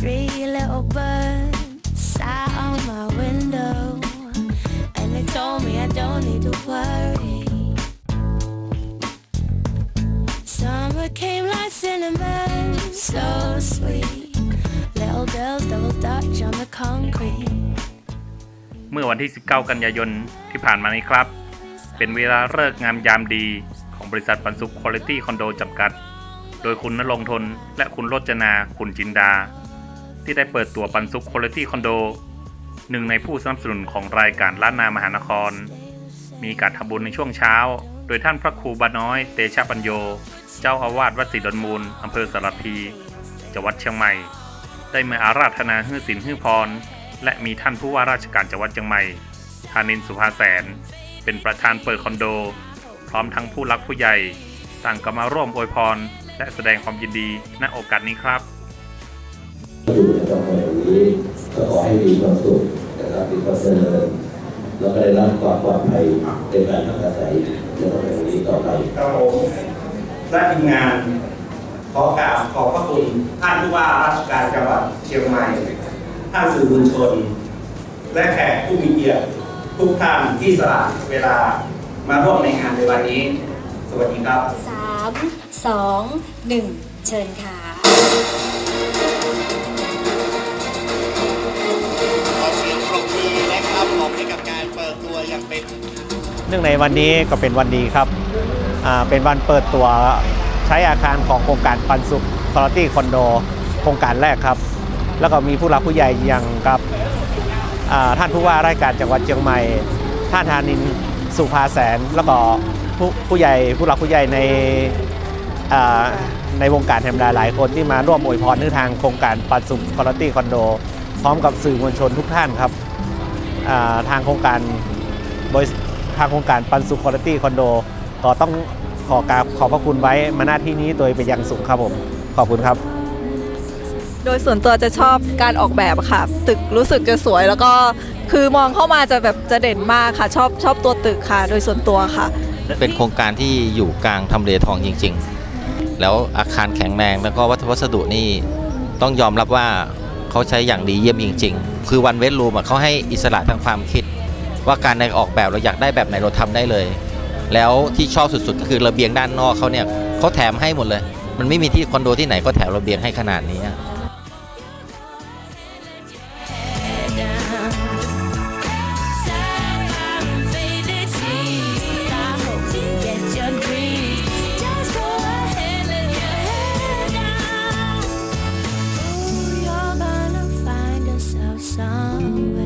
Three little birds sat on my window, and they told me I don't need to worry. Summer came like cinnamon, so sweet. Little girls double dutch on the concrete. เมื่อวันที่ 19 กันยายนที่ผ่านมานี้ครับ เป็นเวลาเลิกงามยามดีของบริษัทปันสุขคุณภาพคอนโดจำกัด ดยคุณนรงทน และคุณรจนาคุณจินดา ที่ได้เปิดตัวปันสุขคุณภาพคอนโด หนึ่งในผู้สนับสนุนของรายการล้านนามหานคร มีการทำบุญในช่วงเช้า โดยท่านพระครูบาน้อย เตชะปัญโย เจ้าอาวาสวัดศรีดอนมูลอำเภอสารพีจังหวัดเชียงใหม่ ได้มาอาราธนาฮื้อศิลฮื้อพร และมีท่านผู้ว่าราชการจังหวัดเชียงใหม่ธานินสุภาแสน เป็นประธานเปิดคอนโด พร้อมทั้งผู้รักผู้ใหญ่ต่างก็มาร่วมอวยพร และแสดงความยินดีณโอกาสนี้ครับอยู่ในตำแหน่งนี้ก็ขอให้มีความสุขนะครับมีความเจริญแล้วก็ได้รับความปลอดภัยในการพักอาศัยในตำแหน่งนี้ต่อไปครับผมและทีมงานขอกราบขอบพระคุณท่านผู้ว่าราชการจังหวัดเชียงใหม่ ท่านสื่อมวลชน และแขกผู้มีเกียรติทุกท่านที่สละเวลามาร่วมในงานในวันนี้ สวัสดีครับ สามสองหนึ่งเชิญค่ะ ขอเสียงปรบมือนะครับผมให้กับการเปิดตัวอย่างเป็นเนื่องในวันนี้ก็เป็นวันดีครับอ่าเป็นวันเปิดตัวใช้อาคารของโครงการปันสุขคุณภาพคอนโดโครงการแรกครับ แล้วก็มีผู้หลักผู้ใหญ่อย่างกับอ่าท่านผู้ว่าราชการจังหวัดเชียงใหม่ ท่านธานินทร์สุภาแสน แล้วก็ ผู้ผู้ใหญ่ผู้หลักผู้ใหญ่ในในวงการแฮมดาหลายคนที่มาร่วมอวยพรในทางโครงการปันสุขคุณภาพคอนโด พร้อมกับสื่อมวลชนทุกท่านครับทางโครงการบริทางโครงการปันสุขคุณภาพคอนโดก็ต้องขอกราบขอบพระคุณไว้มาหน้าที่นี้โดยเป็นอย่างสูงครับผมขอบคุณครับ โดยส่วนตัวจะชอบการออกแบบค่ะ ตึกรู้สึกจะสวยแล้วก็คือมองเข้ามาจะแบบจะเด่นมากค่ะ ชอบชอบตัวตึกค่ะ โดยส่วนตัวค่ะ เป็นโครงการที่อยู่กลางทำเลทองจริง ๆ แล้วอาคารแข็งแรงแล้วก็วัสดุนี่ต้องยอมรับว่าเขาใช้อย่างดีเยี่ยมจริง ๆ คือวันเวทรูมเขาให้อิสระทางความคิด ว่าการในออกแบบเราอยากได้แบบไหนเราทำได้เลย แล้วที่ชอบสุดๆก็คือระเบียงด้านนอกเขาเนี่ยเขาแถมให้หมดเลย มันไม่มีที่คอนโดที่ไหนก็แถมระเบียงให้ขนาดนี้ somewhere.